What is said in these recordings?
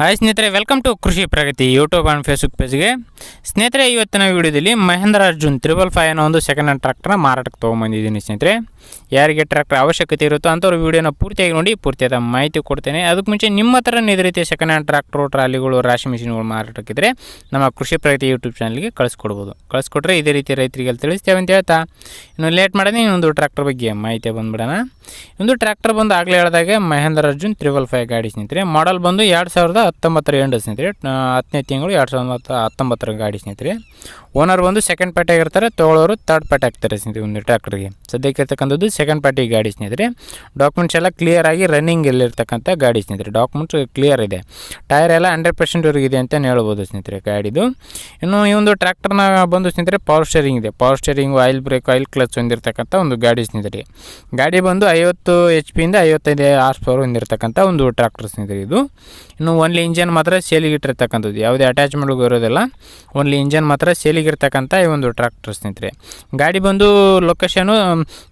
Hi ಸ್ನೇಹಿತರೆ welcome to Krishi Pragati YouTube and Facebook ಪೇಜ್ಗೆ ಸ್ನೇಹಿತರೆ, ಇವತ್ತಿನ ವಿಡಿಯೋದಲ್ಲಿ ಮಹೇಂದ್ರ ಅರ್ಜುನ್ ತ್ರಿಬಲ್ ಫೈವ್ ಅನ್ನೋ ಒಂದು ಸೆಕೆಂಡ್ ಹ್ಯಾಂಡ್ ಟ್ರ್ಯಾಕ್ಟರ್ನ ಮಾರಾಟಕ್ಕೆ ತೊಗೊಂಬಂದಿದ್ದೀನಿ ಸ್ನೇಹಿತರೆ. ಯಾರಿಗೆ ಟ್ರ್ಯಾಕ್ಟರ್ ಅವಶ್ಯಕತೆ ಇರುತ್ತೋ ಅಂಥವ್ರು ವಿಡಿಯೋನ ಪೂರ್ತಿಯಾಗಿ ನೋಡಿ, ಪೂರ್ತಿಯಾದ ಮಾಹಿತಿ ಕೊಡ್ತೇನೆ. ಅದಕ್ಕೆ ಮುಂಚೆ ನಿಮ್ಮ ಹತ್ರ ಇದೇ ರೀತಿ ಸೆಕೆಂಡ್ ಹ್ಯಾಂಡ್ ಟ್ರ್ಯಾಕ್ಟ್ರು ಟ್ರಾಲಿಗಳು, ರಾಶಿ ಮಿಷಿನ್ಗಳು ಮಾರಾಟಕ್ಕಿದ್ರೆ ನಮ್ಮ ಕೃಷಿ ಪ್ರಗತಿ ಯೂಟ್ಯೂಬ್ ಚಾನಲ್ಗೆ ಕಳಿಸ್ಕೊಡ್ಬೋದು. ಕಳಿಸ್ಕೊಟ್ರೆ ಇದೇ ರೀತಿ ರೈತರಿಗೆ ತಿಳಿಸ್ತೇವೆ ಅಂತ ಹೇಳ್ತಾ. ಇನ್ನು ಲೇಟ್ ಮಾಡೋದೇ ಇನ್ನೊಂದು ಟ್ರ್ಯಾಕ್ಟರ್ ಬಗ್ಗೆ ಮಾಹಿತಿ ಬಂದ್ಬಿಡೋಣ. ಒಂದು ಟ್ರ್ಯಾಕ್ಟರ್ ಬಂದು ಆಗಲೇ ಹೇಳಿದಾಗೆ ಮಹೇಂದ್ರ ಅರ್ಜುನ್ ತ್ರಿಬಲ್ ಫೈವ್ ಗಾಡಿ ಸ್ನೇಹಿತರೆ. ಮಾಡಲ್ ಬಂದು ಎರಡು ಸಾವಿರದ ಹತ್ತೊಂಬತ್ತರ ಎಂಟು ಸ್ನೇಹಿತರೆ ಹತ್ತನೇ ತಿಂಗಳು ಎರಡು ಸಾವಿರದ ಹತ್ತು- ಹತ್ತೊಂಬತ್ತರ ಗಾಡಿ ಸ್ನೇಹಿತರೆ ಓನರ್ ಬಂದು ಸೆಕೆಂಡ್ ಪಾರ್ಟಿ ಆಗಿರ್ತಾರೆ ತೊಗೊಳೋರು ತರ್ಡ್ ಪಾರ್ಟಿ ಆಗ್ತಾರೆ ಸ್ನೇಹಿತರೆ ಒಂದು ಟ್ರ್ಯಾಕ್ಟರ್ಗೆ. ಸದ್ಯಕ್ಕೆ ಇರ್ತಕ್ಕಂಥದ್ದು ಸೆಕೆಂಡ್ ಪಾರ್ಟಿ ಗಾಡಿ ಸ್ನೇಹಿತರೆ ಡಾಕ್ಯುಮೆಂಟ್ಸ್ ಎಲ್ಲ ಕ್ಲಿಯರ್ ಆಗಿ ರನ್ನಿಂಗ್ ಇಲ್ಲಿರ್ತಕ್ಕಂಥ ಗಾಡಿ ಸ್ನೇಹಿತರೆ ಡಾಕ್ಯುಮೆಂಟ್ಸ್ ಕ್ಲಿಯರ್ ಇದೆ. ಟೈರ್ ಎಲ್ಲ ಹಂಡ್ರೆಡ್ ಪರ್ಸೆಂಟ್ ಇದೆ ಅಂತ ಹೇಳ್ಬೋದು ಸ್ನೇಹಿತರೆ ಗಾಡಿದು. ಇನ್ನು ಈ ಒಂದು ಟ್ರ್ಯಾಕ್ಟರ್ನ ಬಂದು ಸ್ನೇಹಿತರೆ ಪವರ್ ಸ್ಟೇರಿಂಗ್ ಇದೆ. Power steering oil brake oil clutch ಹೊಂದಿರತಕ್ಕಂಥ ಒಂದು ಗಾಡಿ ಸ್ನೇಹಿತರೆ ಗಾಡಿ ಬಂದು ಐವತ್ತು ಎಚ್ ಪಿಯಿಂದ ಐವತ್ತೈದು ಆರ್ಸ್ ಪವರ್ ಹೊಂದಿರತಕ್ಕಂಥ ಒಂದು ಟ್ರ್ಯಾಕ್ಟರ್ ಸ್ನೇಹಿತರೆ ಇದು. ಇನ್ನು ಓನ್ಲಿ ಇಂಜನ್ ಮಾತ್ರ ಸೇಲಿಗೆ ಇಟ್ಟಿರ್ತಕ್ಕಂಥದ್ದು. ಯಾವುದೇ ಅಟ್ಯಾಚ್ಮೆಂಟ್ಗೂ ಇರೋದಿಲ್ಲ. ಓನ್ಲಿ ಇಂಜನ್ ಮಾತ್ರ ಸೇಲಿಗೆ ಇರ್ತಕ್ಕಂಥ ಈ ಒಂದು ಟ್ರ್ಯಾಕ್ಟರ್ ಸ್ನೇಹಿತರೆ ಗಾಡಿ ಬಂದು ಲೊಕೇಶನು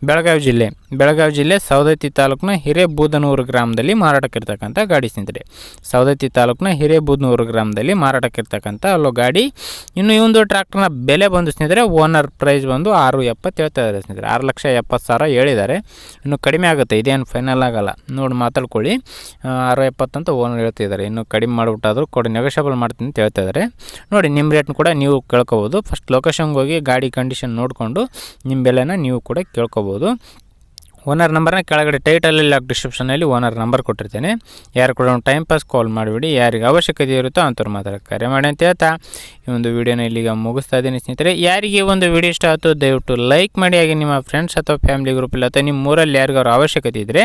ಬೆಳಗಾವಿ ಜಿಲ್ಲೆ. ಬೆಳಗಾವಿ ಜಿಲ್ಲೆ ಸವದತ್ತಿ ತಾಲೂಕಿನ ಹಿರೇಬೂದನೂರು ಗ್ರಾಮದಲ್ಲಿ ಮಾರಾಟಕ್ಕಿರ್ತಕ್ಕಂಥ ಗಾಡಿ ಸ್ನೇಹಿತರೆ ಸವದತ್ತಿ ತಾಲೂಕಿನ ಹಿರೇಬೂದನೂರು ಗ್ರಾಮದಲ್ಲಿ ಮಾರಾಟಕ್ಕಿರ್ತಕ್ಕಂಥ ಅಲ್ಲೋ ಗಾಡಿ. ಇನ್ನು ಈ ಒಂದು ಟ್ರ್ಯಾಕ್ಟರ್ನ ಬೆಲೆ ಬಂದು ಸ್ನೇಹಿತರೆ ಓನರ್ ಪ್ರೈಸ್ ಬಂದು ಆರು ಎಪ್ಪತ್ತು ಹೇಳ್ತಾ ಇದ್ದಾರೆ ಸ್ನೇಹಿತರೆ ಆರು ಲಕ್ಷ ಎಪ್ಪತ್ತು ಸಾವಿರ ಹೇಳಿದ್ದಾರೆ. ಇನ್ನು ಕಡಿಮೆ ಆಗುತ್ತೆ, ಇದೇನು ಫೈನಲ್ ಆಗಲ್ಲ. ನೋಡಿ ಮಾತಾಡ್ಕೊಳ್ಳಿ. ಆರು ಎಪ್ಪತ್ತಂತ ಓನರ್ ಹೇಳ್ತಿದ್ದಾರೆ. ಇನ್ನು ಕಡಿಮೆ ಮಾಡಿಬಿಟ್ಟಾದರೂ ಕೊಡಿ ನೆಗೋಷಿಯಬಲ್ ಮಾಡ್ತೀನಿ ಅಂತ ಹೇಳ್ತಾ ಇದ್ದಾರೆ ನೋಡಿ ನಿಮ್ಮ ರೇಟ್ನ ಕೂಡ ನೀವು ಕೇಳ್ಕೊಬೋದು. ಫಸ್ಟ್ ಲೊಕೇಶನ್ಗೆ ಹೋಗಿ ಗಾಡಿ ಕಂಡೀಷನ್ ನೋಡಿಕೊಂಡು ನಿಮ್ಮ ಬೆಲೆನ ನೀವು ಕೂಡ ಕೇಳ್ಕೊಬೋದು. ಓನರ್ ನಂಬರ್ನ ಕೆಳಗಡೆ ಟೈಟಲಲ್ಲಿ ಲಾಕ್ ಡಿಸ್ಕ್ರಿಪ್ಷನಲ್ಲಿ ಓನರ್ ನಂಬರ್ ಕೊಟ್ಟಿರ್ತೇನೆ. ಯಾರು ಕೂಡ ಒಂದು ಟೈಮ್ ಪಾಸ್ ಕಾಲ್ ಮಾಡಿಬಿಡಿ. ಯಾರಿಗೆ ಅವಶ್ಯಕತೆ ಇರುತ್ತೋ ಅಂಥವ್ರು ಮಾತ್ರ ಕರೆ ಮಾಡಿ ಅಂತ ಹೇಳ್ತಾ ಈ ಒಂದು ವಿಡಿಯೋನ ಇಲ್ಲಿಗ ಮುಗಿಸ್ತಾ ಇದ್ದೀನಿ ಸ್ನೇಹಿತರೆ. ಯಾರಿಗೆ ಒಂದು ವಿಡಿಯೋ ಇಷ್ಟ ಆಯಿತು ದಯವಿಟ್ಟು ಲೈಕ್ ಮಾಡಿ. ಹಾಗೆ ನಿಮ್ಮ ಫ್ರೆಂಡ್ಸ್ ಅಥವಾ ಫ್ಯಾಮಿಲಿ ಗ್ರೂಪಲ್ಲಿ ಅಥವಾ ನಿಮ್ಮ ಊರಲ್ಲಿ ಯಾರಿಗಾರು ಅವಶ್ಯಕತೆ ಇದ್ದರೆ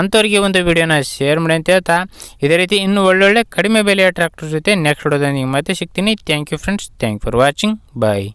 ಅಂಥವ್ರಿಗೆ ಒಂದು ವಿಡಿಯೋನ ಶೇರ್ ಮಾಡಿ ಅಂತ ಹೇಳ್ತಾ ಇದೇ ರೀತಿ ಇನ್ನೂ ಒಳ್ಳೊಳ್ಳೆ ಕಡಿಮೆ ಬೆಲೆಯ ಟ್ರ್ಯಾಕ್ಟರ್ ಜೊತೆ ನೆಕ್ಸ್ಟ್ ವಿಡಿಯೋದಲ್ಲಿ ಮತ್ತೆ ಸಿಗ್ತೀನಿ. Thank you friends thank for watching bye